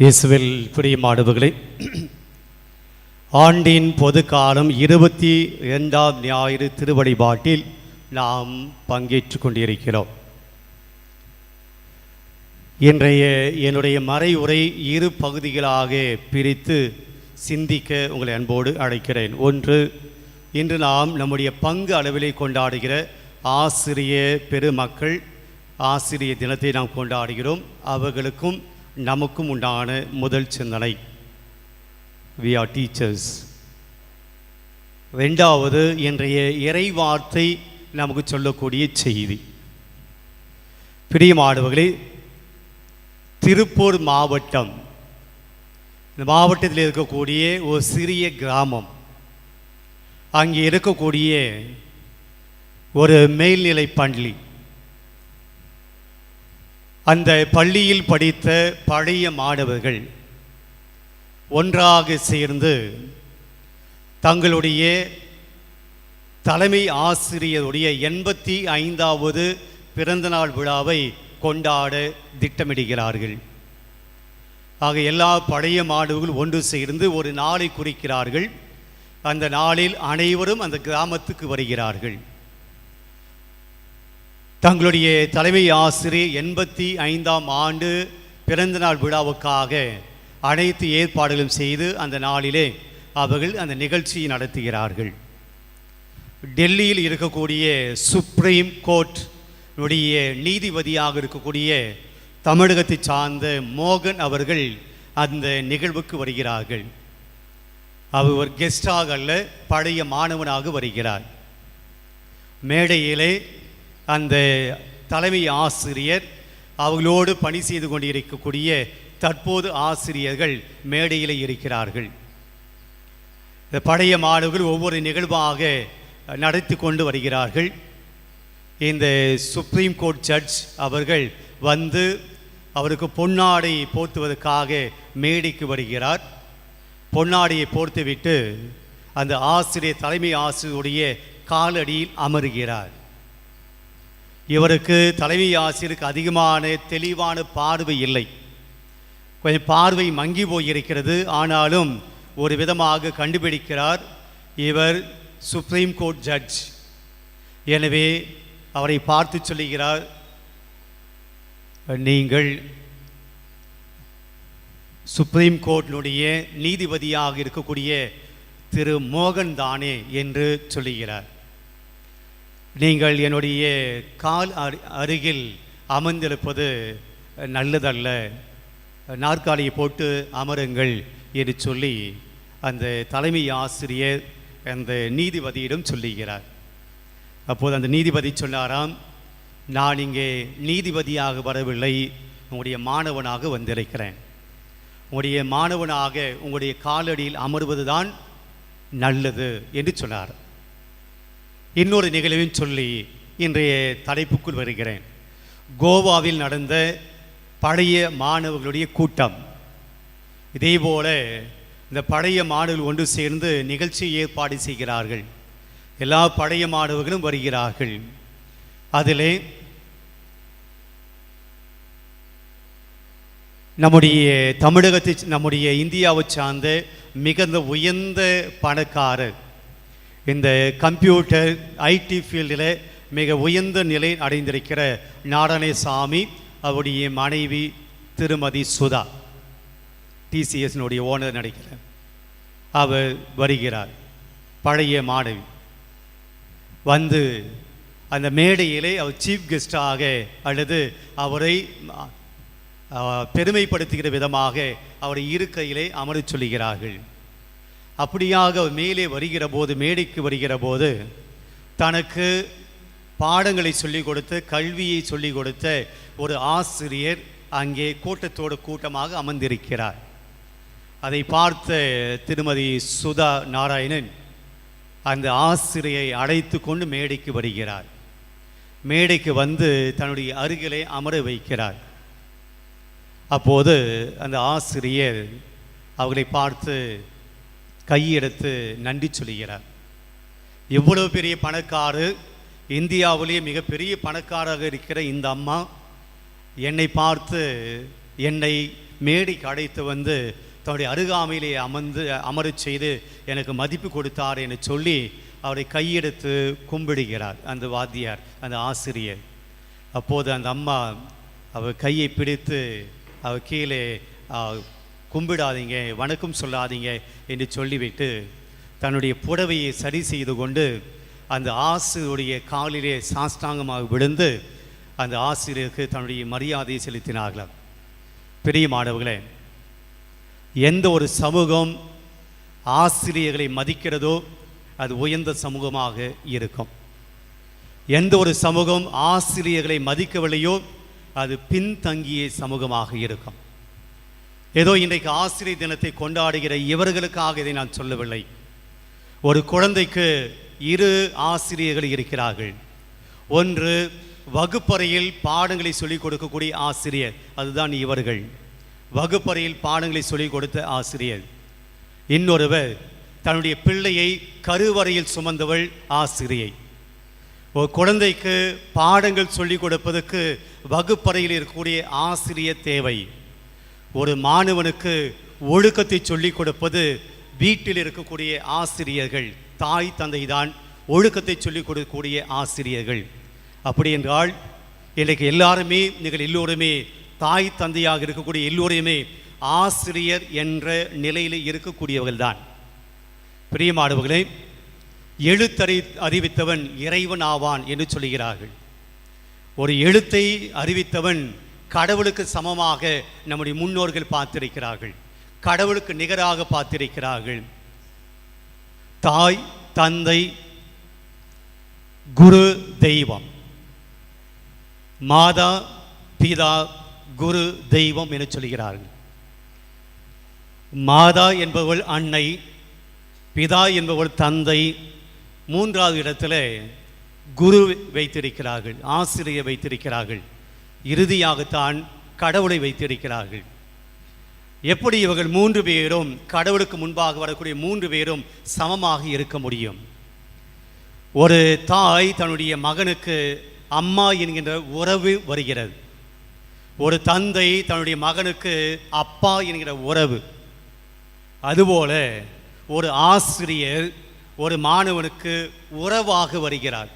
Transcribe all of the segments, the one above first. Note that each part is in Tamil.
இயேசுவில் பிரியமானவர்களே ஆண்டின் பொது காலம் இருபத்தி இரண்டாம் ஞாயிறு திருவழிபாட்டில் நாம் பங்கேற்று கொண்டிருக்கிறோம். இன்றைய என்னுடைய மறையுரை இரு பகுதிகளாக பிரித்து சிந்திக்க உங்களை அன்போடு அழைக்கிறேன். ஒன்று இன்று நாம் நம்முடைய பங்கு அளவிலே கொண்டாடுகிற ஆசிரிய பெருமக்கள் ஆசிரிய தினத்தை நாம் கொண்டாடுகிறோம். அவர்களுக்கும் நமக்கும் உண்டான முதல் சிந்தனை. வி ஆர் டீச்சர்ஸ் ரெண்டாவது இன்றைய இறை வார்த்தை நமக்கு சொல்லக்கூடிய செய்தி. பிரியமானவர்களே திருப்பூர் மாவட்டம் இந்த மாவட்டத்தில் இருக்கக்கூடிய ஒரு சிறிய கிராமம். அங்கே இருக்கக்கூடிய ஒரு மேல்நிலை பள்ளி. அந்த பள்ளியில் படித்த பழைய மாணவர்கள் ஒன்றாக சேர்ந்து தங்களுடைய தலைமை ஆசிரியருடைய எண்பத்தி ஐந்தாவது பிறந்தநாள் விழாவை கொண்டாட திட்டமிடுகிறார்கள். ஆக எல்லா பழைய மாணவர்கள் ஒன்று சேர்ந்து ஒரு நாளை குறிக்கிறார்கள். அந்த நாளில் அனைவரும் அந்த கிராமத்துக்கு வருகிறார்கள். தங்களுடைய தலைமை ஆசிரியர் எண்பத்தி ஐந்தாம் ஆண்டு பிறந்தநாள் விழாவுக்காக அனைத்து ஏற்பாடுகளும் செய்து அந்த நாளிலே அவர்கள் அந்த நிகழ்ச்சியை நடத்துகிறார்கள். டெல்லியில் இருக்கக்கூடிய சுப்ரீம் கோர்ட்னுடைய நீதிபதியாக இருக்கக்கூடிய தமிழகத்தை சார்ந்த மோகன் அவர்கள் அந்த நிகழ்வுக்கு வருகிறார்கள். அவர் ஒரு கெஸ்டாக அல்ல பழைய மாணவனாக வருகிறார். மேடையிலே அந்த தலைமை ஆசிரியர் அவர்களோடு பணி செய்து கொண்டிருக்கக்கூடிய தற்போது ஆசிரியர்கள் மேடையில் இருக்கிறார்கள். இந்த பழைய மாணவர்கள் ஒவ்வொரு நிகழ்வாக நடத்தி கொண்டு வருகிறார்கள். இந்த சுப்ரீம் கோர்ட் ஜட்ஜ் அவர்கள் வந்து அவருக்கு பொன்னாடை போர்த்துவதற்காக மேடைக்கு வருகிறார். பொன்னாடையை போர்த்துவிட்டு அந்த ஆசிரியர் தலைமை ஆசிரியருடைய காலடியில் அமருகிறார். இவருக்கு தலைமை ஆசிரியருக்கு அதிகமான தெளிவான பார்வை இல்லை. கொஞ்சம் பார்வை மங்கி போயிருக்கிறது. ஆனாலும் ஒரு விதமாக கண்டுபிடிக்கிறார் இவர் சுப்ரீம் கோர்ட் ஜட்ஜ் எனவே அவரை பார்த்து சொல்லுகிறார் நீங்கள் சுப்ரீம் கோர்ட்டினுடைய நீதிபதியாக இருக்கக்கூடிய திரு மோகன் தானே என்று சொல்லுகிறார். நீங்கள் என்னுடைய கால் அரு- அருகில் அமர்ந்திருப்பது நல்லதல்ல. நாற்காலியை போட்டு அமருங்கள் என்று சொல்லி அந்த தலைமை ஆசிரியர் அந்த நீதிபதியிடம் சொல்லுகிறார். அப்போது அந்த நீதிபதி சொன்னாராம் நான் இங்கே நீதிபதியாக வரவில்லை. உங்களுடைய மாணவனாக வந்திருக்கிறேன். உங்களுடைய மாணவனாக உங்களுடைய காலடியில் அமர்வதுதான் நல்லது என்று சொன்னார். இன்னொரு நிகழ்வையும் சொல்லி இன்றைய தலைப்புக்குள் வருகிறேன். கோவாவில் நடந்த பழைய மாணவர்களுடைய கூட்டம். இதேபோல இந்த பழைய மாணவர்கள் ஒன்று சேர்ந்து நிகழ்ச்சி ஏற்பாடு செய்கிறார்கள். எல்லா பழைய மாணவர்களும் வருகிறார்கள். அதில் நம்முடைய தமிழகத்தை நம்முடைய இந்தியாவை சார்ந்த மிகுந்த உயர்ந்த பணக்காரர் இந்த கம்ப்யூட்டர் ஐடி ஃபீல்டில் மிக உயர்ந்த நிலை அடைந்திருக்கிற நாராயணசாமி அவருடைய மனைவி திருமதி சுதா டிசிஎஸ்னுடைய ஓனர் நடிக்கிறார் அவர் வருகிறார். பழைய மாணவி. வந்து அந்த மேடையிலே அவர் சீஃப் கெஸ்டாக அல்லது அவரை பெருமைப்படுத்துகிற விதமாக அவரை இருக்கையிலே அமரச் சொல்லுகிறார்கள். அப்படியாக மேலே வருகிற போது மேடைக்கு வருகிற போது தனக்கு பாடங்களை சொல்லிக் கொடுத்து கல்வியை சொல்லிக் கொடுத்த ஒரு ஆசிரியர் அங்கே கூட்டத்தோடு கூட்டமாக அமர்ந்திருக்கிறார். அதை பார்த்த திருமதி சுதா நாராயணன் அந்த ஆசிரியை அழைத்து கொண்டு மேடைக்கு வருகிறார். மேடைக்கு வந்து தன்னுடைய அருகிலே அமர வைக்கிறார். அப்போது அந்த ஆசிரியர் அவர்களை பார்த்து கையெடுத்து நன்றி சொல்லுகிறார். எவ்வளவு பெரிய பணக்காரு இந்தியாவிலேயே மிகப்பெரிய பணக்காராக இருக்கிற இந்த அம்மா என்னை பார்த்து என்னை மேடைக்கு அழைத்து வந்து தன்னுடைய அருகாமையிலே அமர்ந்து அமரச் செய்து எனக்கு மதிப்பு கொடுத்தார் என்று சொல்லி அவரை கையெடுத்து கும்பிடுகிறார் அந்த வாத்தியார் அந்த ஆசிரியர். அப்போது அந்த அம்மா அவர் கையை பிடித்து அவர் கீழே கும்பிடாதீங்க வணக்கம் சொல்லாதீங்க என்று சொல்லிவிட்டு தன்னுடைய புடவையை சரி செய்து கொண்டு அந்த ஆசிரியருடைய காலிலே சாஷ்டாங்கமாக விழுந்து அந்த ஆசிரியருக்கு தன்னுடைய மரியாதையை செலுத்தினார்களாம் பெரிய மாணவர்களே எந்த ஒரு சமூகம் ஆசிரியர்களை மதிக்கிறதோ அது உயர்ந்த சமூகமாக இருக்கும். எந்த ஒரு சமூகம் ஆசிரியர்களை மதிக்கவில்லையோ அது பின்தங்கிய சமூகமாக இருக்கும். ஏதோ இன்றைக்கு ஆசிரியர் தினத்தை கொண்டாடுகிற இவர்களுக்காக இதை நான் சொல்லவில்லை. ஒரு குழந்தைக்கு இரு ஆசிரியர்கள் இருக்கிறார்கள். ஒன்று வகுப்பறையில் பாடங்களை சொல்லிக் கொடுக்கக்கூடிய ஆசிரியர் அதுதான் இவர்கள். வகுப்பறையில் பாடங்களை சொல்லிக் கொடுத்த ஆசிரியர். இன்னொருவர் தன்னுடைய பிள்ளையை கருவறையில் சுமந்தவள் ஆசிரியை. ஒரு குழந்தைக்கு பாடங்கள் சொல்லிக் கொடுப்பதற்கு வகுப்பறையில் இருக்கக்கூடிய ஆசிரியர் தேவை. ஒரு மாணவனுக்கு ஒழுக்கத்தை சொல்லிக் கொடுப்பது வீட்டில் இருக்கக்கூடிய ஆசிரியர்கள் தாய் தந்தை தான் ஒழுக்கத்தை சொல்லிக் கொடுக்கக்கூடிய ஆசிரியர்கள். அப்படி என்றால் இன்றைக்கு எல்லாருமே நீங்கள் எல்லோருமே தாய் தந்தையாக இருக்கக்கூடிய எல்லோரையுமே ஆசிரியர் என்ற நிலையில் இருக்கக்கூடியவர்கள் தான். பிரியமானவர்களே எழுத்தறி அறிவித்தவன் இறைவன் ஆவான் என்று சொல்கிறார்கள் ஒரு எழுத்தை அறிவித்தவன் கடவுளுக்கு சமமாக நம்முடைய முன்னோர்கள் பார்த்திருக்கிறார்கள். கடவுளுக்கு நிகராக பார்த்திருக்கிறார்கள். தாய் தந்தை குரு தெய்வம். மாதா பிதா குரு தெய்வம் என சொல்கிறார்கள். மாதா என்பவள் அன்னை பிதா என்பவள் தந்தை. மூன்றாவது இடத்துல குரு வைத்திருக்கிறார்கள் ஆசிரியர் வைத்திருக்கிறார்கள். இறுதியாகத்தான் கடவுளை வைத்திருக்கிறார்கள். எப்படி இவர்கள் மூன்று பேரும் கடவுளுக்கு முன்பாக வரக்கூடிய மூன்று பேரும் சமமாக இருக்க முடியும்? ஒரு தாய் தன்னுடைய மகனுக்கு அம்மா என்கின்ற உறவு வருகிறது. ஒரு தந்தை தன்னுடைய மகனுக்கு அப்பா என்கிற உறவு. அதுபோல ஒரு ஆசிரியர் ஒரு மாணவனுக்கு உறவாக வருகிறார்.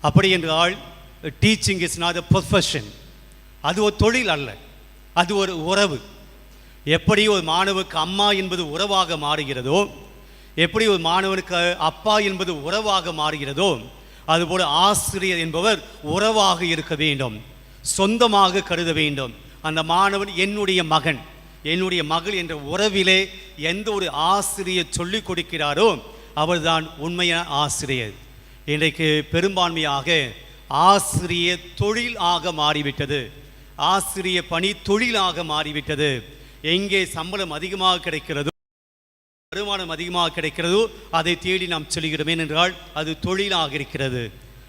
அப்படி என்றால் teaching is not a profession அது ஒரு தொழில் அல்ல. அது ஒரு உறவு. எப்படி ஒரு மாணவனுக்கு அம்மா என்பது உறவாக மாறுகிறதோ எப்படி ஒரு மாணவனுக்கு அப்பா என்பது உறவாக மாறுகிறதோ அதுபோல் ஆசிரியர் என்பவர் உறவாக இருக்க வேண்டும். சொந்தமாக கருத வேண்டும். அந்த மாணவன் என்னுடைய மகன் என்னுடைய மகள் என்ற உறவிலே எந்த ஒரு ஆசிரியர் சொல்லிக் கொடுக்கிறாரோ அவர்தான் உண்மையான ஆசிரியர். இன்றைக்கு பெரும்பான்மையாக ஆசிரியர் தொழில் ஆக மாறிவிட்டது. ஆசிரிய பணி தொழிலாக மாறிவிட்டது. எங்கே சம்பளம் அதிகமாக கிடைக்கிறதோ வருமானம் அதிகமாக கிடைக்கிறதோ அதை தேடி நாம் செல்கிறோம். ஏனென்றால் அது தொழிலாக இருக்கிறது.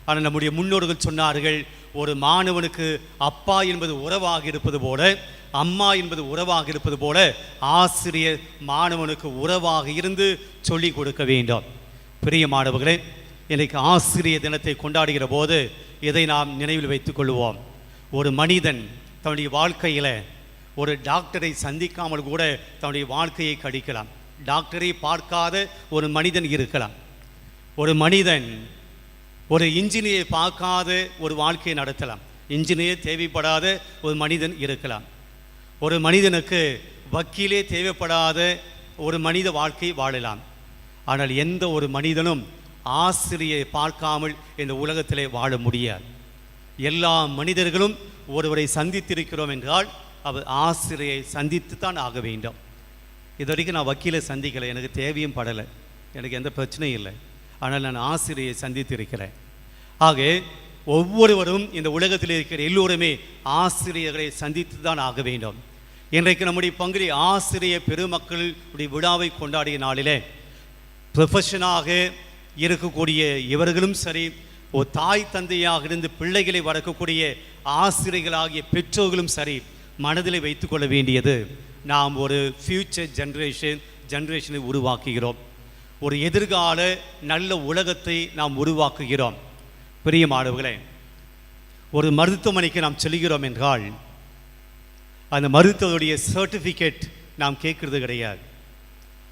ஆனால் நம்முடைய முன்னோர்கள் சொன்னார்கள் ஒரு மாணவனுக்கு அப்பா என்பது உறவாக இருப்பது போல அம்மா என்பது உறவாக இருப்பது போல ஆசிரியர் மாணவனுக்கு உறவாக இருந்து சொல்லிக் கொடுக்க வேண்டும். பெரிய மாணவர்களே இன்றைக்கு ஆசிரியர் தினத்தை கொண்டாடுகிற போது இதை நாம் நினைவில் வைத்துக் கொள்வோம். ஒரு மனிதன் தன்னுடைய வாழ்க்கையில் ஒரு டாக்டரை சந்திக்காமல் கூட தன்னுடைய வாழ்க்கையை கழிக்கலாம் டாக்டரை பார்க்காத ஒரு மனிதன் இருக்கலாம். ஒரு மனிதன் ஒரு இன்ஜினியரை பார்க்காத ஒரு வாழ்க்கையை நடத்தலாம். இன்ஜினியர் தேவைப்படாத ஒரு மனிதன் இருக்கலாம். ஒரு மனிதனுக்கு வக்கீலே தேவைப்படாத ஒரு மனித வாழ்க்கை வாழலாம். ஆனால் எந்த ஒரு மனிதனும் ஆசிரியை பார்க்காமல் இந்த உலகத்திலே வாழ முடியாது. எல்லா மனிதர்களும் ஒருவரை சந்தித்திருக்கிறோம் என்றால் அவர் ஆசிரியை சந்தித்து தான் ஆக வேண்டும். இது வரைக்கும் நான் வக்கீலை சந்திக்கலை. எனக்கு தேவையும் படலை. எனக்கு எந்த பிரச்சனையும் இல்லை. ஆனால் நான் ஆசிரியை சந்தித்திருக்கிறேன். ஆக ஒவ்வொருவரும் இந்த உலகத்தில் இருக்கிற எல்லோருமே ஆசிரியர்களை சந்தித்து தான் ஆக வேண்டும். இன்றைக்கு நம்முடைய பங்குடி ஆசிரிய பெருமக்களுடைய விழாவை கொண்டாடிய நாளிலே ப்ரொஃபஷனாக இருக்கக்கூடிய இவர்களும் சரி ஒரு தாய் தந்தையாக இருந்து பிள்ளைகளை வளர்க்கக்கூடிய ஆசிரியர்களாகிய பெற்றோர்களும் சரி மனதில் வைத்துக்கொள்ள வேண்டியது. நாம் ஒரு ஃப்யூச்சர் ஜென்ரேஷன் ஜென்ரேஷனை உருவாக்குகிறோம். ஒரு எதிர்கால நல்ல உலகத்தை நாம் உருவாக்குகிறோம். பெரிய மாணவர்களே ஒரு மருத்துவமனைக்கு நாம் செல்கிறோம் என்றால் அந்த மருத்துவருடைய சர்டிஃபிகேட் நாம் கேட்குறது கிடையாது.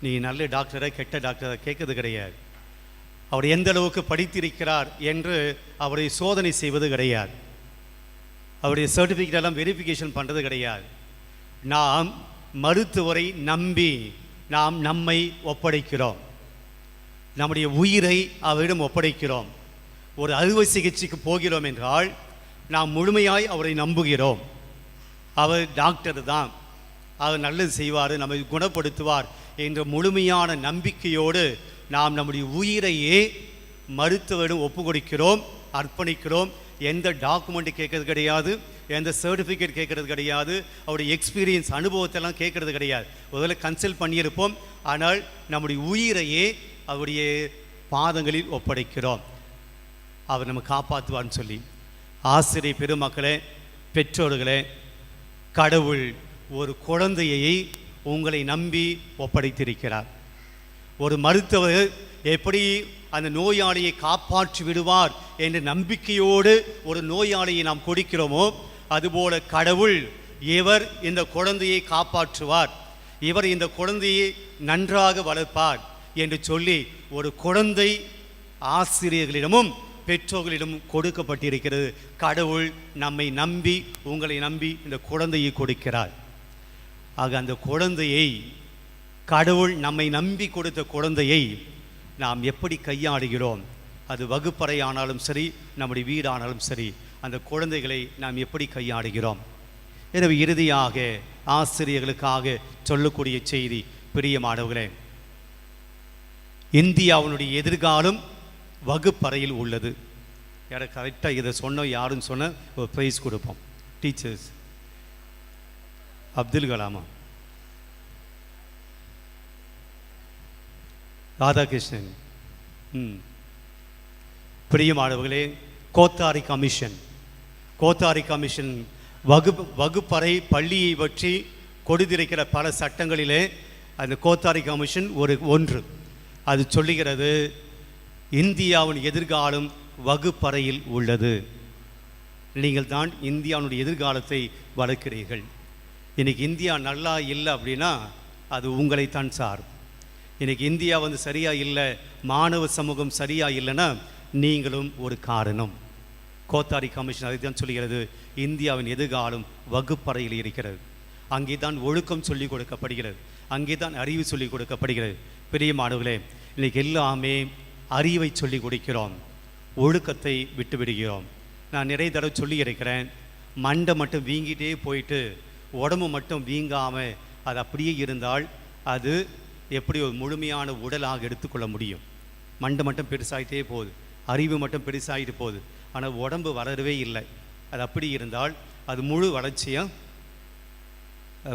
நீ நல்ல டாக்டரை கெட்ட டாக்டரை கேட்குறது கிடையாது. அவர் எந்த அளவுக்கு படித்திருக்கிறார் என்று அவரை சோதனை செய்வது கிடையாது. அவருடைய சர்டிஃபிகேட் எல்லாம் வெரிஃபிகேஷன் பண்ணுறது கிடையாது. நாம் மருத்துவரை நம்பி நாம் நம்மை ஒப்படைக்கிறோம். நம்முடைய உயிரை அவரிடம் ஒப்படைக்கிறோம். ஒரு அறுவை சிகிச்சைக்கு போகிறோம் என்றால் நாம் முழுமையாய் அவரை நம்புகிறோம். அவர் டாக்டர் தான். அவர் நல்லது செய்வார் நம்மை குணப்படுத்துவார் என்ற முழுமையான நம்பிக்கையோடு நாம் நம்முடைய உயிரையே மருத்துவரிடம் ஒப்பு கொடுக்கிறோம் அர்ப்பணிக்கிறோம். எந்த டாக்குமெண்ட் கேட்கறது கிடையாது எந்த சர்டிஃபிகேட் கேட்கறது கிடையாது அவருடைய எக்ஸ்பீரியன்ஸ் அனுபவத்தெல்லாம் கேட்கறது கிடையாது. முதல்ல கன்சல்ட் பண்ணியிருப்போம். ஆனால் நம்முடைய உயிரையே அவருடைய பாதங்களில் ஒப்படைக்கிறோம். அவர் நம்ம காப்பாற்றுவார்னு சொல்லி. ஆசிரியர் பெருமக்களே பெற்றோர்களே கடவுள் ஒரு குழந்தையை உங்களை நம்பி ஒப்படைத்திருக்கிறார். ஒரு மருத்துவர் எப்படி அந்த நோயாளியை காப்பாற்றி விடுவார் என்ற நம்பிக்கையோடு ஒரு நோயாளியை நாம் கொடுக்கிறோமோ அதுபோல கடவுள் இவர் இந்த குழந்தையை காப்பாற்றுவார். இவர் இந்த குழந்தையை நன்றாக வளர்ப்பார் என்று சொல்லி ஒரு குழந்தை ஆசிரியர்களிடமும் பெற்றோர்களிடம் கொடுக்கப்பட்டிருக்கிறது. கடவுள் நம்மை நம்பி உங்களை நம்பி இந்த குழந்தையை கொடுக்கிறார். ஆக அந்த குழந்தையை கடவுள் நம்மை நம்பி கொடுத்த குழந்தையை நாம் எப்படி கையாளுகிறோம்? அது வகுப்பறை ஆனாலும் சரி நம்முடைய வீடானாலும் சரி அந்த குழந்தைகளை நாம் எப்படி கையாளுகிறோம்? எனவே இறுதியாக ஆசிரியர்களுக்காக சொல்லக்கூடிய செய்தி பிரியமானவர்களே இந்தியாவினுடைய எதிர்காலம் வகுப்பறையில் உள்ளது. யாரை கரெக்டாக இதை சொன்ன யாருன்னு சொன்ன ஒரு ப்ரைஸ் கொடுப்போம். டீச்சர்ஸ் அப்துல் கலாமா. ராதாகிருஷ்ணன். ம். பிரியமானவர்களே கோத்தாரி கமிஷன். கோத்தாரி கமிஷன் வகுப்பு வகுப்பறை பள்ளியை பற்றி கொடுத்திருக்கிற பல சட்டங்களிலே அந்த கோத்தாரி கமிஷன் ஒரு ஒன்று. அது சொல்லுகிறது இந்தியாவின் எதிர்காலம் வகுப்பறையில் உள்ளது. நீங்கள் தான் இந்தியாவுடைய எதிர்காலத்தை வளர்க்கிறீர்கள். இன்றைக்கி இந்தியா நல்லா இல்லை அப்படின்னா அது உங்களைத்தான் சார் இன்றைக்கி இந்தியா வந்து சரியாக இல்லை மாணவ சமூகம் சரியாக இல்லைன்னா நீங்களும் ஒரு காரணம். கோத்தாரி கமிஷன் அதை தான் சொல்கிறது இந்தியாவின் எதிர்காலம் வகுப்பறையில் இருக்கிறது. அங்கே தான் ஒழுக்கம் சொல்லிக் கொடுக்கப்படுகிறது அங்கே தான் அறிவு சொல்லிக் கொடுக்கப்படுகிறது. பெரிய மாணவர்களே இன்றைக்கி எல்லாமே அறிவை சொல்லிக் கொடுக்கிறோம் ஒழுக்கத்தை விட்டுவிடுகிறோம் நான் நிறைய தடவை சொல்லி இருக்கிறேன் மண்டை மட்டும் வீங்கிட்டே போயிட்டு உடம்பு மட்டும் வீங்காமல் அது அப்படியே இருந்தால் அது எப்படி ஒரு முழுமையான உடலாக எடுத்துக்கொள்ள முடியும்? மண்டை மட்டும் பெருசாகிட்டே போகுது. அறிவு மட்டும் பெருசாகிட்டு போகுது. ஆனால் உடம்பு வளரவே இல்லை. அது அப்படி இருந்தால் அது முழு வளர்ச்சியாக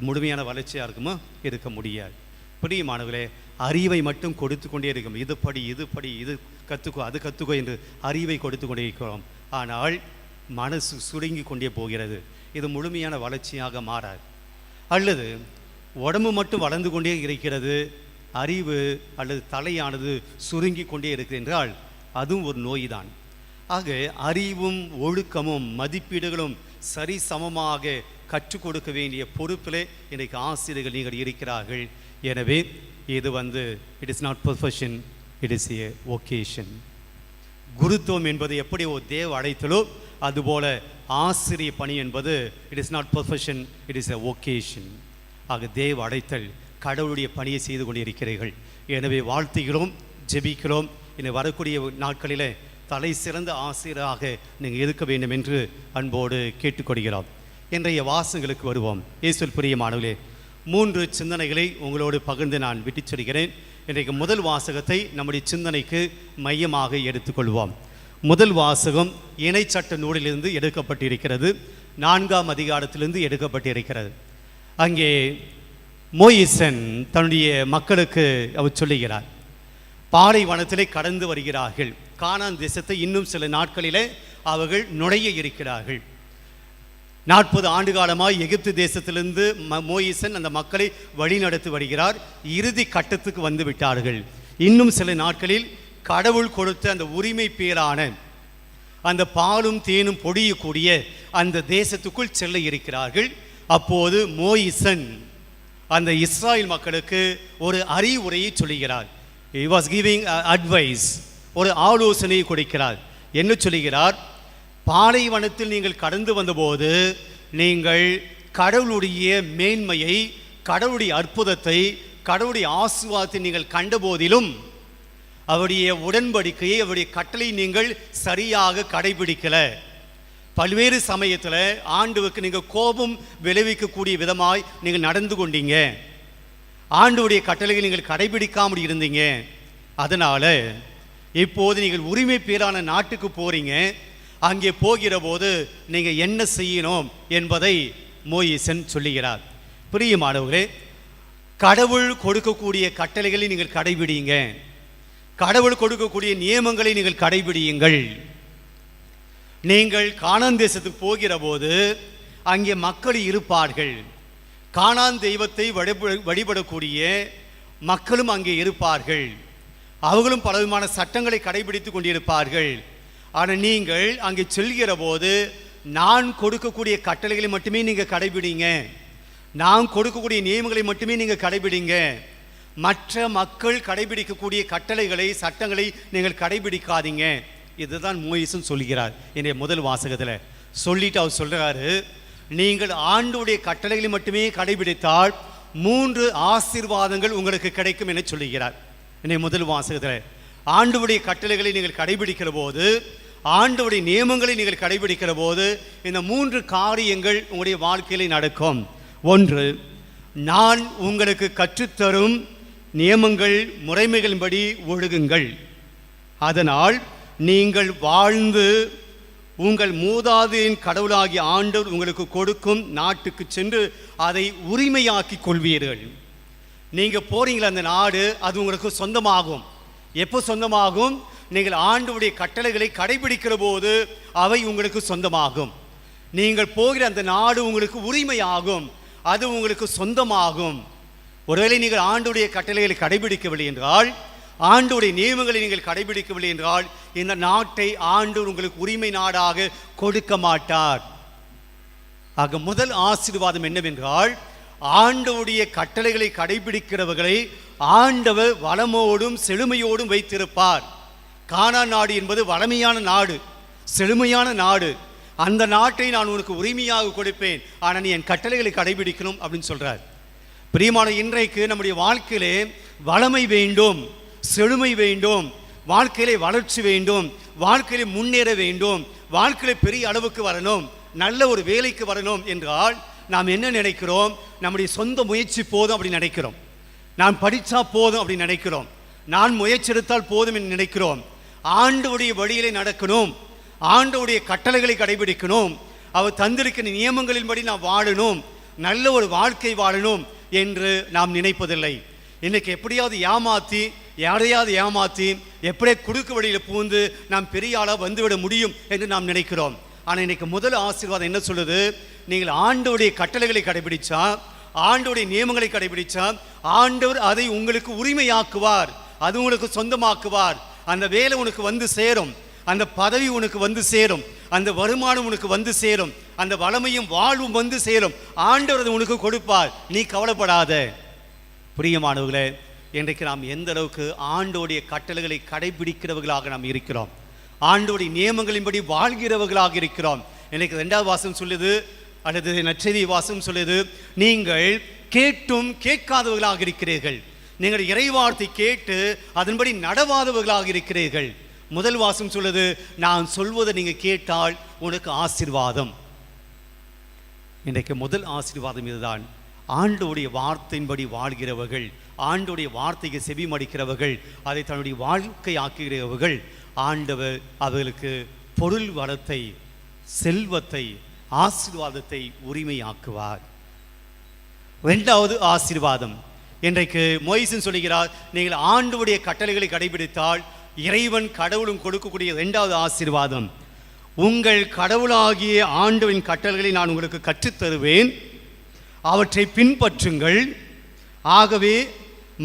முழுமையான வளர்ச்சியாக இருக்குமா? இருக்க முடியாது. பிரியமானவர்களே அறிவை மட்டும் கொடுத்து கொண்டே இருக்கும். இது படி இது படி இது கற்றுக்கோ அது கற்றுக்கோ என்று அறிவை கொடுத்து கொண்டே இருக்கிறோம். ஆனால் மனசு சுருங்கி கொண்டே போகிறது. இது முழுமையான வளர்ச்சியாக மாறாது. அல்லது உடம்பு மட்டும் வளர்ந்து கொண்டே இருக்கிறது அறிவு அல்லது தலையானது சுருங்கி கொண்டே இருக்கிறது என்றால் அதுவும் ஒரு நோய்தான். ஆக அறிவும் ஒழுக்கமும் மதிப்பீடுகளும் சரி சமமாக கற்றுக் கொடுக்க வேண்டிய பொறுப்பிலே இன்றைக்கு ஆசிரியர்கள் நீங்கள் இருக்கிறார்கள். எனவே இது வந்து it is not profession it is a vocation குருத்துவம் என்பது எப்படி ஒரு தேவ அழைத்தலோ அதுபோல ஆசிரிய பணி என்பது it is not profession it is a vocation ஆக தேவ அடைத்தல் கடவுளுடைய பணியை செய்து கொண்டிருக்கிறீர்கள். எனவே வாழ்த்துகிறோம் ஜெபிக்கிறோம். இனி வரக்கூடிய நாட்களிலே தலை சிறந்த ஆசிரியராக நீங்கள் இருக்க வேண்டும் என்று அன்போடு கேட்டுக்கொள்கிறோம். இன்றைய வாசங்களுக்கு வருவோம். இயேசுவில் பிரியமானவர்களே மூன்று சிந்தனைகளை உங்களோடு பகிர்ந்து நான் விட்டுச் சொல்கிறேன். இன்றைக்கு முதல் வாசகத்தை நம்முடைய சிந்தனைக்கு மையமாக எடுத்துக்கொள்வோம். முதல் வாசகம் இணைச்சட்ட நூலிலிருந்து எடுக்கப்பட்டிருக்கிறது. நான்காம் அதிகாரத்திலிருந்து எடுக்கப்பட்டிருக்கிறது. அங்கே மோயிசன் தன்னுடைய மக்களுக்கு அவர் சொல்லுகிறார் பாலைவனத்திலே கடந்து வருகிறார்கள். கானான் தேசத்தை இன்னும் சில நாட்களிலே அவர்கள் நுழைய இருக்கிறார்கள். நாற்பது ஆண்டு காலமாக எகிப்து தேசத்திலிருந்து ம- மோயிசன் அந்த மக்களை வழிநடத்தி வருகிறார். இறுதி கட்டத்துக்கு வந்து விட்டார்கள். இன்னும் சில நாட்களில் கடவுள் கொடுத்த அந்த உரிமை பேரான அந்த பாலும் தேனும் பொடியக்கூடிய அந்த தேசத்துக்குள் செல்ல இருக்கிறார்கள். அப்போது மோயிசன் அந்த இஸ்ராயல் மக்களுக்கு ஒரு அறிவுரையை சொல்லுகிறார். He வாஸ் கிவிங் அட்வைஸ் ஒரு ஆலோசனை கொடுக்கிறார். என்ன சொல்லுகிறார்? பாலைவனத்தில் நீங்கள் கடந்து வந்தபோது நீங்கள் கடவுளுடைய மேன்மையை கடவுளுடைய அற்புதத்தை கடவுளுடைய ஆசுவாதத்தை நீங்கள் கண்டபோதிலும் அவருடைய உடன்படிக்கையை அவருடைய கட்டளை நீங்கள் சரியாக கடைபிடிக்கலை. பல்வேறு சமயத்தில் ஆண்டுவுக்கு நீங்கள் கோபம் விளைவிக்கக்கூடிய விதமாய் நீங்கள் நடந்து கொண்டீங்க. ஆண்டுடைய கட்டளைகளை நீங்கள் கடைபிடிக்காமல் இருந்தீங்க. அதனால் இப்போது நீங்கள் உரிமை பேரான நாட்டுக்கு போகிறீங்க அங்கே போகிற போது நீங்கள் என்ன செய்யணும் என்பதை மோயிசன் சொல்லுகிறார். பிரியமானவர்களே கடவுள் கொடுக்கக்கூடிய கட்டளைகளை நீங்கள் கடைபிடிங்க கடவுள் கொடுக்கக்கூடிய நியமங்களை நீங்கள் கடைபிடியுங்கள். நீங்கள் காணாந்தேசத்துக்கு போகிற போது அங்கே மக்கள் இருப்பார்கள். காணான் தெய்வத்தை வழிபடக்கூடிய மக்களும் அங்கே இருப்பார்கள். அவர்களும் பலவிதமான சட்டங்களை கடைபிடித்து கொண்டிருப்பார்கள். ஆனால் நீங்கள் அங்கே செல்கிற போது நான் கொடுக்கக்கூடிய கட்டளைகளை மட்டுமே நீங்கள் கடைபிடிங்க. நான் கொடுக்கக்கூடிய நியமங்களை மட்டுமே நீங்கள் கடைபிடிங்க. மற்ற மக்கள் கடைபிடிக்கக்கூடிய கட்டளைகளை சட்டங்களை நீங்கள் கடைபிடிக்காதீங்க. இதுதான் மோயிசன் சொல்கிறார் என்னுடைய முதல் வாசகத்தில். சொல்லிட்டு அவர் சொல்றாரு நீங்கள் ஆண்டுடைய கட்டளைகளை மட்டுமே கடைபிடித்தால் மூன்று ஆசீர்வாதங்கள் உங்களுக்கு கிடைக்கும் என சொல்லுகிறார் என்னுடைய முதல் வாசகத்தில். ஆண்டுடைய கட்டளைகளை நீங்கள் கடைபிடிக்கிற போது ஆண்டுடைய நியமங்களை நீங்கள் கடைபிடிக்கிற போது இந்த மூன்று காரியங்கள் உங்களுடைய வாழ்க்கையில் நடக்கும். ஒன்று நான் உங்களுக்கு கற்றுத்தரும் நியமங்கள் முறைமைகளின்படி ஒழுகுங்கள். அதனால் நீங்கள் வாழ்ந்து உங்கள் மூதாதையின் கடவுளாகிய ஆண்டவர் உங்களுக்கு கொடுக்கும் நாட்டுக்கு சென்று அதை உரிமையாக்கி கொள்வீர்கள். நீங்கள் போறீங்களா அந்த நாடு? அது உங்களுக்கு சொந்தமாகும். எப்போ சொந்தமாகும்? நீங்கள் ஆண்டுடைய கட்டளைகளை கடைபிடிக்கிற போது அவை உங்களுக்கு சொந்தமாகும். நீங்கள் போகிற அந்த நாடு உங்களுக்கு உரிமையாகும். அது உங்களுக்கு சொந்தமாகும். ஒருவேளை நீங்கள் ஆண்டுடைய கட்டளைகளை கடைபிடிக்கவில்லை என்றால் ஆண்டுடைய நியமங்களை நீங்கள் கடைபிடிக்கவில்லை என்றால் இந்த நாட்டை ஆண்டு உங்களுக்கு உரிமை நாடாக கொடுக்க மாட்டார். ஆக முதல் ஆசீர்வாதம் என்னவென்றால் ஆண்டவுடைய கட்டளைகளை கடைபிடிக்கிறவர்களை ஆண்டவர் வளமோடும் செழுமையோடும் வைத்திருப்பார். கானா நாடு என்பது வளமையான நாடு செழுமையான நாடு. அந்த நாட்டை நான் உனக்கு உரிமையாக கொடுப்பேன் ஆனால் நீ என் கட்டளைகளை கடைபிடிக்கணும் அப்படின்னு சொல்றார். பிரியமான இன்றைக்கு நம்முடைய வாழ்க்கையிலே வளமை வேண்டும். செழுமை வேண்டும் வாழ்க்கையிலே வளர்ச்சி வேண்டும் வாழ்க்கையிலே முன்னேற வேண்டும் வாழ்க்கையில பெரிய அளவுக்கு வரணும் நல்ல ஒரு வேலைக்கு வரணும் என்றால் நாம் என்ன நினைக்கிறோம்? நம்முடைய சொந்த முயற்சி போதும் அப்படி நினைக்கிறோம். நான் படித்தா போதும் அப்படி நினைக்கிறோம். நான் முயற்சித்தால் போதும் என்று நினைக்கிறோம். ஆண்டவுடைய வழியிலே நடக்கணும். ஆண்டவுடைய கட்டளைகளை கடைபிடிக்கணும். அவர் தந்திருக்கிற நியமங்களின்படி நாம் வாழணும். நல்ல ஒரு வாழ்க்கை வாழணும் என்று நாம் நினைப்பதில்லை. இன்னைக்கு எப்படியாவது ஏமாத்தி யாரையாவது ஏமாத்தி எப்படியே குறுக்கு வழியில் பூந்து நாம் பெரிய ஆளாக வந்துவிட முடியும் என்று நாம் நினைக்கிறோம். ஆனால் இன்னைக்கு முதல் ஆசீர்வாதம் என்ன சொல்லுது? நீங்கள் ஆண்டோடைய கட்டளைகளை கடைபிடிச்சா ஆண்டோடைய நியமங்களை கடைபிடிச்சா ஆண்டவர் அதை உங்களுக்கு உரிமையாக்குவார் அது உங்களுக்கு சொந்தமாக்குவார். அந்த வேலை உனக்கு வந்து சேரும் அந்த பதவி உனக்கு வந்து சேரும் அந்த வருமானம் உனக்கு வந்து சேரும் அந்த வளமையும் வாழ்வும் வந்து சேரும். ஆண்டவர் அதை உனக்கு கொடுப்பார். நீ கவலைப்படாத. பிரியமானவர்களே இன்றைக்கு நாம் எந்த அளவுக்கு ஆண்டோடைய கட்டளைகளை கடைபிடிக்கிறவர்களாக நாம் இருக்கிறோம். ஆண்டோடைய நியமங்களின்படி வாழ்கிறவர்களாக இருக்கிறோம். இன்றைக்கு ரெண்டாவது வாசம் சொல்லுது அல்லது நற்செய்தி வாசம் சொல்லுது நீங்கள் கேட்டும் கேட்காதவர்களாக இருக்கிறீர்கள். நீங்கள் இறைவார்த்தை கேட்டு அதன்படி நடவாதவர்களாக இருக்கிறீர்கள். முதல் வாசம் சொல்லுது நான் சொல்வதை நீங்க கேட்டால் உனக்கு ஆசீர்வாதம். இன்றைக்கு முதல் ஆசீர்வாதம் இதுதான். ஆண்டோடைய வார்த்தையின்படி வாழ்கிறவர்கள் ஆண்டுடைய வார்த்தைக்கு செவிமடிக்கிறவர்கள் அதை தன்னுடைய வாழ்க்கை ஆக்குகிறவர்கள் ஆண்டவர் அவர்களுக்கு பொருள் வளத்தை செல்வத்தை ஆசீர்வாதத்தை உரிமையாக்குவார். ரெண்டாவது ஆசீர்வாதம். இன்றைக்கு மொய்சன் சொல்கிறார் நீங்கள் ஆண்டுடைய கட்டளைகளை கடைபிடித்தால் இறைவன் கடவுளும் கொடுக்கக்கூடிய இரண்டாவது ஆசீர்வாதம். உங்கள் கடவுளாகிய ஆண்டுவின் கட்டளைகளை நான் உங்களுக்கு கற்றுத்தருவேன். அவற்றை பின்பற்றுங்கள். ஆகவே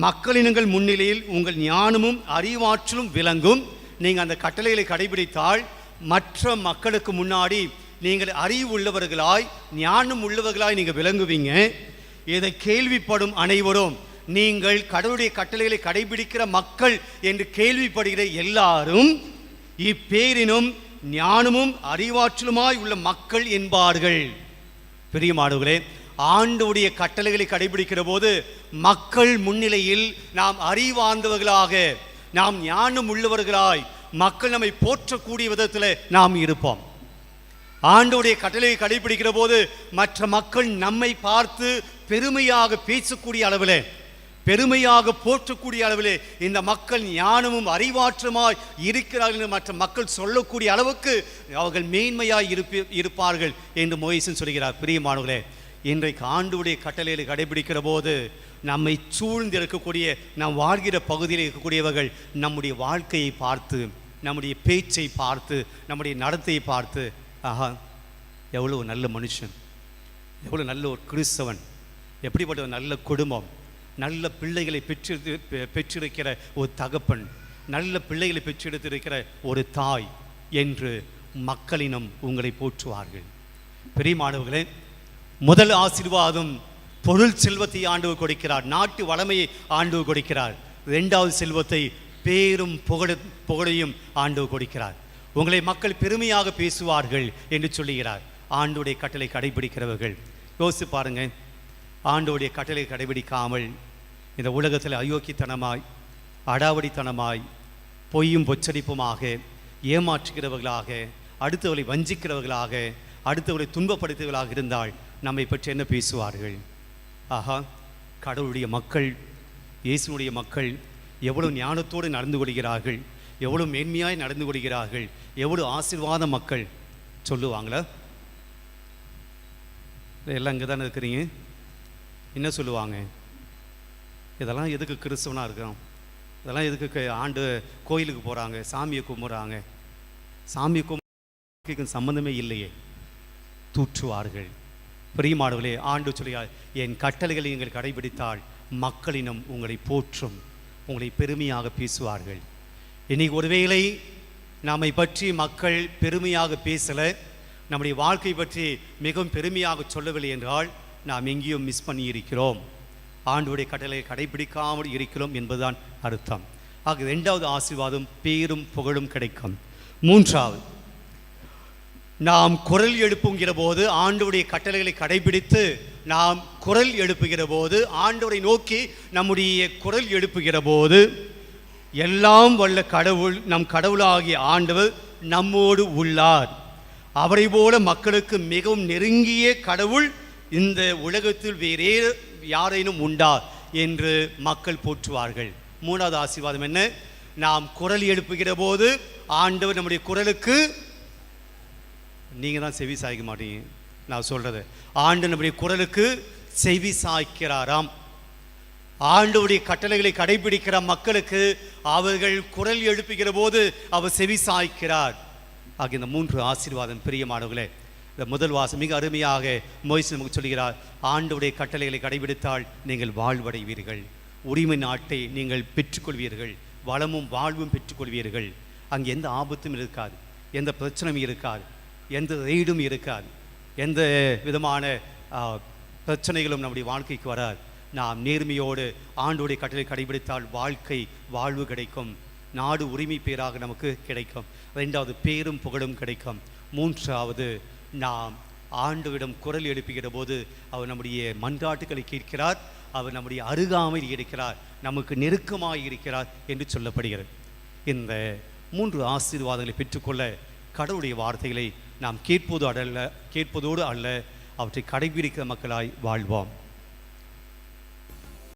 மக்களினங்கள் முன்னிலையில் உங்கள் ஞானமும் அறிவாற்றலும் விளங்கும். நீங்கள் அந்த கட்டளைகளை கடைபிடித்தால் மற்ற மக்களுக்கு முன்னாடி நீங்கள் அறிவு உள்ளவர்களாய் ஞானம் உள்ளவர்களாய் நீங்கள் விளங்குவீங்க. இதை கேள்விப்படும் அனைவரும் நீங்கள் கடவுளுடைய கட்டளைகளை கடைபிடிக்கிற மக்கள் என்று கேள்விப்படுகிற எல்லாரும் இப்பேரினும் ஞானமும் அறிவாற்றலுமாய் உள்ள மக்கள் என்பார்கள். பிரியமானவர்களே ஆண்டுடைய கட்டளைகளை கடைபிடிக்கிற போது மக்கள் முன்னிலையில் நாம் அறிவார்ந்தவர்களாக நாம் ஞானம் உள்ளவர்களாய் மக்கள் நம்மை போற்றக்கூடிய விதத்தில் நாம் இருப்போம். ஆண்டுடைய கட்டளையை கடைபிடிக்கிற போது மற்ற மக்கள் நம்மை பார்த்து பெருமையாக பேசக்கூடிய அளவில் பெருமையாக போற்றக்கூடிய அளவிலே இந்த மக்கள் ஞானமும் அறிவாற்றமாய் இருக்கிறார்கள் என்று மற்ற மக்கள் சொல்லக்கூடிய அளவுக்கு அவர்கள் மேன்மையாய் இருப்பி இருப்பார்கள் என்று மோயிசன் சொல்கிறார். பிரியமானவர்களே இன்றைக்கு ஆண்டுடைய கட்டளையில் கடைபிடிக்கிற போது நம்மை சூழ்ந்து இருக்கக்கூடிய நாம் வாழ்கிற பகுதியில் இருக்கக்கூடியவர்கள் நம்முடைய வாழ்க்கையை பார்த்து நம்முடைய பேச்சை பார்த்து நம்முடைய நடத்தையை பார்த்து ஆஹா எவ்வளோ நல்ல மனுஷன். எவ்வளோ நல்ல ஒரு கிறிஸ்தவன். எப்படிப்பட்ட ஒரு நல்ல குடும்பம். நல்ல பிள்ளைகளை பெற்று பெற்றிருக்கிற ஒரு தகப்பன். நல்ல பிள்ளைகளை பெற்றெடுத்திருக்கிற ஒரு தாய் என்று மக்களினம் உங்களை போற்றுவார்கள். பெரிய மாணவர்களே முதல் ஆசீர்வாதம் பொருள் செல்வத்தை ஆண்டு கொடுக்கிறார். நாட்டு வளமையை ஆண்டு கொடுக்கிறார். இரண்டாவது செல்வத்தை பேரும் புகழ புகழையும் ஆண்டு கொடுக்கிறார். உங்களை மக்கள் பெருமையாக பேசுவார்கள் என்று சொல்லுகிறார். ஆண்டோடைய கட்டளை கடைபிடிக்கிறவர்கள். யோசித்து பாருங்க. ஆண்டோடைய கட்டளை கடைபிடிக்காமல் இந்த உலகத்தில் அயோக்கித்தனமாய் அடாவடித்தனமாய் பொய்யும் பொச்சரிப்புமாக ஏமாற்றுகிறவர்களாக அடுத்தவர்களை வஞ்சிக்கிறவர்களாக அடுத்தவர்களை துன்பப்படுத்துவர்களாக இருந்தால் நம்மை பற்றி என்ன பேசுவார்கள்? ஆஹா கடவுளுடைய மக்கள் இயேசுனுடைய மக்கள் எவ்வளவு ஞானத்தோடு நடந்து கொள்கிறார்கள் எவ்வளவு மேன்மையாய் நடந்து கொள்கிறார்கள் எவ்வளவு ஆசீர்வாத மக்கள் சொல்லுவாங்களா? எல்லாம் இங்கே தானே இருக்கிறீங்க? என்ன சொல்லுவாங்க? இதெல்லாம் எதுக்கு கிறிஸ்தவனாக இருக்கிறோம்? இதெல்லாம் எதுக்கு க- ஆண்டு கோயிலுக்கு போகிறாங்க சாமியை கும்பிட்றாங்க? சாமியை கும்பிட்டு சம்மந்தமே இல்லையே. தூற்றுவார்கள். பிரியமானவர்களே ஆண்டு சொல்லியார் என் கட்டளைகளை நீங்கள் கடைபிடித்தால் மக்களினம் உங்களை போற்றும் உங்களை பெருமையாக பேசுவார்கள். இன்னைக்கு ஒருவேளை நம்மை பற்றி மக்கள் பெருமையாக பேசலை நம்முடைய வாழ்க்கை பற்றி மிகவும் பெருமையாக சொல்லவில்லை என்றால் நாம் எங்கேயும் மிஸ் பண்ணி இருக்கிறோம் ஆண்டுடைய கட்டளை கடைபிடிக்காமல் இருக்கிறோம் என்பதுதான் அர்த்தம். ஆக இரண்டாவது ஆசீர்வாதம் பேரும் புகழும் கிடைக்கும். மூன்றாவது நாம் குரல் எழுப்புங்கிற போது ஆண்டவருடைய கட்டளைகளை கடைபிடித்து நாம் குரல் எழுப்புகிற போது ஆண்டவரை நோக்கி நம்முடைய குரல் எழுப்புகிற போது எல்லாம் வல்ல கடவுள் நம் கடவுளாகிய ஆண்டவர் நம்மோடு உள்ளார். அவரை போல மக்களுக்கு மிகவும் நெருங்கிய கடவுள் இந்த உலகத்தில் வேறே யாரேனும் உண்டா என்று மக்கள் போற்றுவார்கள். மூணாவது ஆசீர்வாதம் என்ன? நாம் குரல் எழுப்புகிற போது ஆண்டவர் நம்முடைய குரலுக்கு நீங்கள் தான் செவி சாய்க்க மாட்டீங்க. நான் சொல்கிறது ஆண்டனுடைய குரலுக்கு செவி சாய்க்கிறாராம். ஆண்டவருடைய கட்டளைகளை கடைபிடிக்கிற மக்களுக்கு அவர்கள் குரல் எழுப்புகிற போது அவர் செவி சாய்க்கிறார். ஆகிய இந்த மூன்று ஆசீர்வாதம் பிரியமானவர்களே இந்த முதல் வாசம் மிக அருமையாக மொய்ஸ் நமக்கு சொல்கிறார். ஆண்டவருடைய கட்டளைகளை கடைபிடித்தால் நீங்கள் வாழ்வடைவீர்கள். உரிமை நாட்டை நீங்கள் பெற்றுக்கொள்வீர்கள். வளமும் வாழ்வும் பெற்றுக்கொள்வீர்கள். அங்கே எந்த ஆபத்தும் இருக்காது. எந்த பிரச்சனையும் இருக்காது. எந்த ரெய்டும் இருக்காது. எந்த விதமான பிரச்சனைகளும் நம்முடைய வாழ்க்கைக்கு வராது. நாம் நேர்மையோடு ஆண்டோடைய கட்டளை கடைபிடித்தால் வாழ்க்கை வாழ்வு கிடைக்கும். நாடு உரிமை பேராக நமக்கு கிடைக்கும். ரெண்டாவது பேரும் புகழும் கிடைக்கும். மூன்றாவது நாம் ஆண்டவிடம் குரல் எழுப்புகிற போது அவர் நம்முடைய மன்றாட்டுகளை கேட்கிறார். அவர் நம்முடைய அருகாமையில் இருக்கிறார். நமக்கு நெருக்கமாக இருக்கிறார் என்று சொல்லப்படுகிறது. இந்த மூன்று ஆசீர்வாதங்களை பெற்றுக்கொள்ள கடவுளுடைய வார்த்தைகளை நாம் கேட்பது அடல்ல கேட்பதோடு அல்ல அவற்றை கடைபிடிக்கிற மக்களாய் வாழ்வோம்.